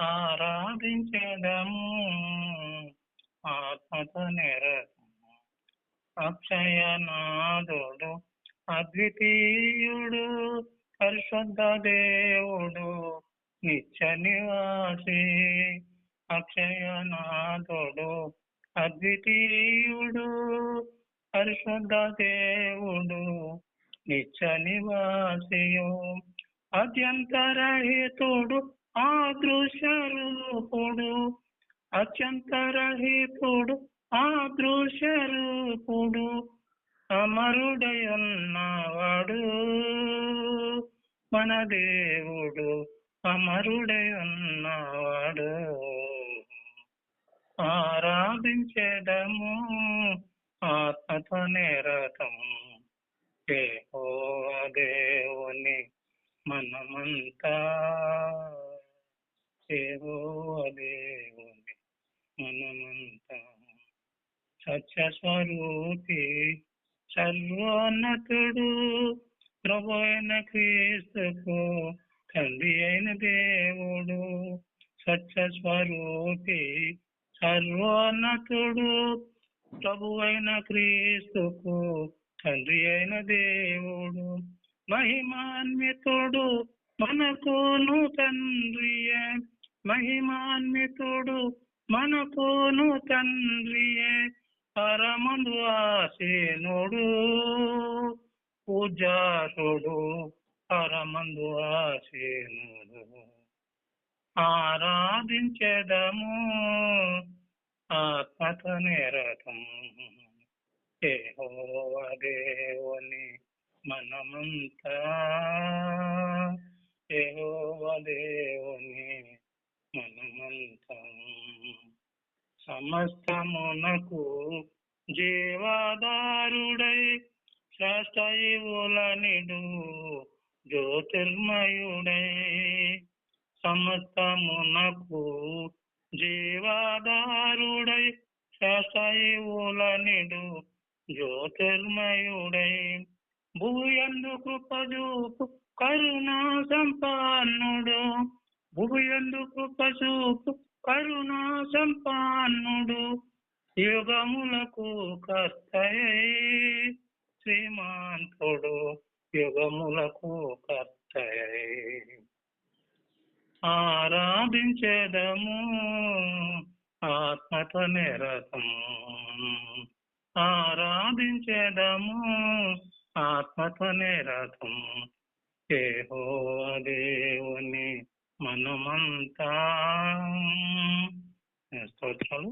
ఆరాధించదము ఆత్మతో నిరతము అక్షయనాథుడు అద్వితీయుడు పరిశుద్ధ దేవుడు నిత్య నివాసి. అక్షయనాథుడు అద్వితీయుడు పరిశుద్ధ దేవుడు నిత్య నివాసియు. అత్యంతరహితుడు ఆ దృశ్యరూపుడు అత్యంతరహితుడు అదృశ్య ఆ అమరుడై ఉన్నవాడు మన దేవుడు అమరుడయున్నవాడు. ఆరాధించేదము ఆత్మతో నిరతము. దేవో దేవుని మనమంతా. దేవో దేవుని మనమంతా సత్య సర్వోన్నతుడు ప్రభు అయిన క్రీస్తుకు తండ్రి అయిన దేవుడు సత్యస్వరూపి. సర్వోన్నతుడు ప్రభు అయిన క్రీస్తుకు తండ్రి అయిన దేవుడు మహిమాన్వితుడు మనకును తండ్రియే. మహిమాన్వితుడు మనకును తండ్రియే పరమందు ఆసీనుడు పూజారుడు పరమందు ఆసీనుడు ఆరాధించెదము ఆత్మత నిరతము యెహోవా దేవుని మనమంతా యెహోవా దేవుని మనమంతం సమస్తమునకు జీవాదారుడై శాస్త్రయువులనిడు జ్యోతిర్మయుడై సమస్తమునకు జీవాదారుడై శాస్త్రయువులనిడు జ్యోతిర్మయుడై. భూయందు కృపజూపు కరుణా సంపన్నుడు. భూయందుకు కృపజూపు కరుణా సంపాన్నుడు యుగములకు కర్తయే. శ్రీమంతుడు యుగములకు కర్తయే. ఆరాధించేదము ఆత్మతో నిరతము ఆరాధించేదము ఆత్మతో నిరతము ఏహో దేవుని హనుమంత. స్తోత్రాలు?